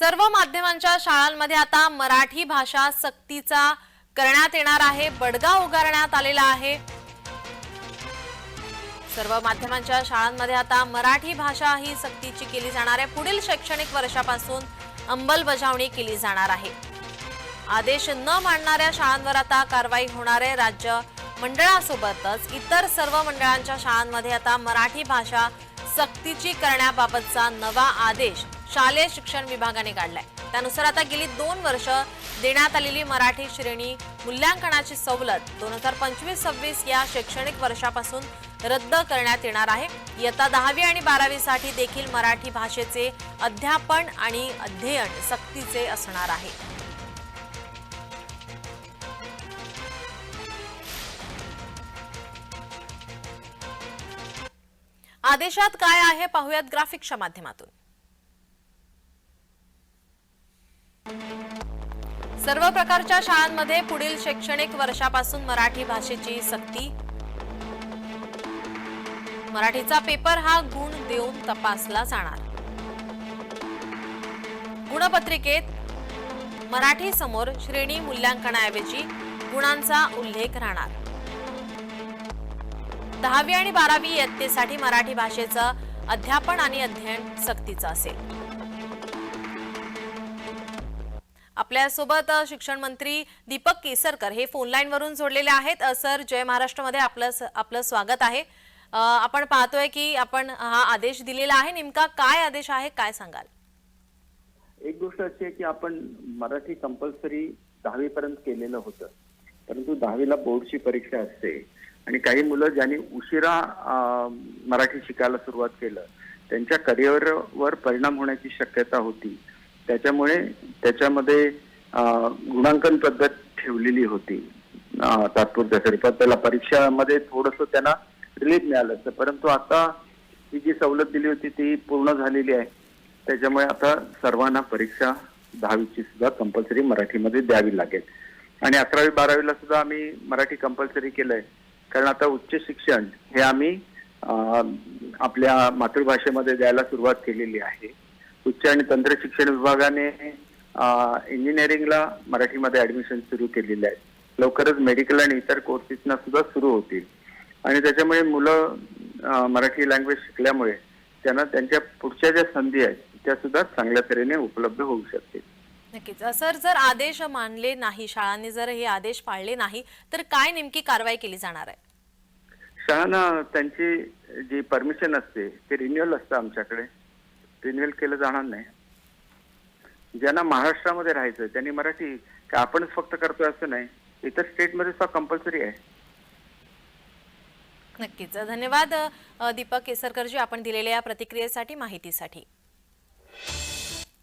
सर्व माध्यमांच्या शाळांमध्ये आता मराठी भाषा सक्तीचा करण्यात येणार आहे. बडगा उगारण्यात आलेला आहे. सर्व माध्यमांच्या शाळांमध्ये आता मराठी भाषा ही सक्तीची केली जाणार आहे. पुढील शैक्षणिक वर्षापासून अंमलबजावणी केली जाणार आहे. आदेश न मांडणाऱ्या शाळांवर आता कारवाई होणार आहे. राज्य मंडळासोबतच इतर सर्व मंडळांच्या शाळांमध्ये आता मराठी भाषा सक्तीची करण्याबाबतचा नवा आदेश शालेय शिक्षण विभागाने काढलाय. त्यानुसार आता गेली दोन वर्ष देण्यात आलेली मराठी श्रेणी मूल्यांकनाची सवलत दोन हजार पंचवीस सव्वीस या शैक्षणिक वर्षापासून रद्द करण्यात येणार आहे. इयत्ता दहावी आणि बारावीसाठी देखील मराठी भाषेचे अध्यापन आणि अध्ययन सक्तीचे असणार आहे. आदेशात काय आहे पाहुयात ग्राफिक्सच्या माध्यमातून. सर्व प्रकारच्या शाळांमध्ये पुढील शैक्षणिक वर्षापासून मराठी भाषेची सक्ती. मराठीचा पेपर हा गुण देऊन तपासला जाणार. गुणपत्रिकेत मराठी समोर श्रेणी मूल्यांकनाऐवजी गुणांचा उल्लेख राहणार. दहावी आणि बारावी इयत्तेसाठी मराठी भाषेचं अध्यापन आणि अध्ययन सक्तीचं असेल. आपल्यासोबत शिक्षण मंत्री दीपक केसरकर हे फोन लाईन वरून जोडलेले आहेत. सर जय महाराष्ट्रमध्ये आपलं आपलं स्वागत आहे. आपण पाहतोय की आपण हा आदेश दिलेला आहे. नेमका काय आदेश आहे? काय सांगाल? एक गोष्ट अशी आहे की आपण मराठी कंपल्सरी दहावी पर्यंत केलेलं होतं. परंतु दहावीला बोर्डची परीक्षा असते. आणि काही मुलं ज्यांनी उशिरा मराठी शिकायला सुरुवात केलं त्यांच्या करिअरवर परिणाम होण्याची शक्यता होती. त्याच्यामुळे त्याच्यामध्ये गुणांकन पद्धत ठेवलेली होती. तात्पुरत्या स्वरूपात. त्याला परीक्षामध्ये थोडस त्यांना रिलीफ मिळालं असतं. परंतु आता ही जी सवलत दिली होती ती पूर्ण झालेली आहे. त्याच्यामुळे आता सर्वांना परीक्षा दहावीची सुद्धा कंपल्सरी मराठीमध्ये द्यावी लागेल. आणि अकरावी बारावीला सुद्धा आम्ही मराठी कंपल्सरी केलंय. कारण आता उच्च शिक्षण हे आम्ही आपल्या मातृभाषेमध्ये द्यायला सुरुवात केलेली आहे. उच्च आणि तंत्र शिक्षण विभागाने इंजिनिअरिंगला मराठीमध्ये ऍडमिशन सुरू केलेले आहे. लवकरच मेडिकल आणि इतर कोर्सेसना सुद्धा सुरू होतील. आणि त्याच्यामुळे मुलं मराठी लँग्वेज शिकल्यामुळे त्यांना त्यांच्या पुढच्या ज्या संधी आहेत त्या सुद्धा चांगल्या तऱ्हेने उपलब्ध होऊ शकतील. नक्कीच. सर जर आदेश मानले नाही शाळांनी जर हे आदेश पाळले नाही तर काय नेमकी कारवाई केली जाणार आहे? शाळांना त्यांची जी परमिशन असते ते रिन्युअल असतं आमच्याकडे. रिन्युअल केलं जाणार नाही. ज्यांना महाराष्ट्रामध्ये राहायचं त्यांनी मराठी का आपणच फक्त करतोय असं नाही इतर स्टेटमध्ये सुद्धा कंपल्सरी आहे. नक्कीच. धन्यवाद दीपक केसरकरजी आपण दिलेल्या या प्रतिक्रियेसाठी माहितीसाठी.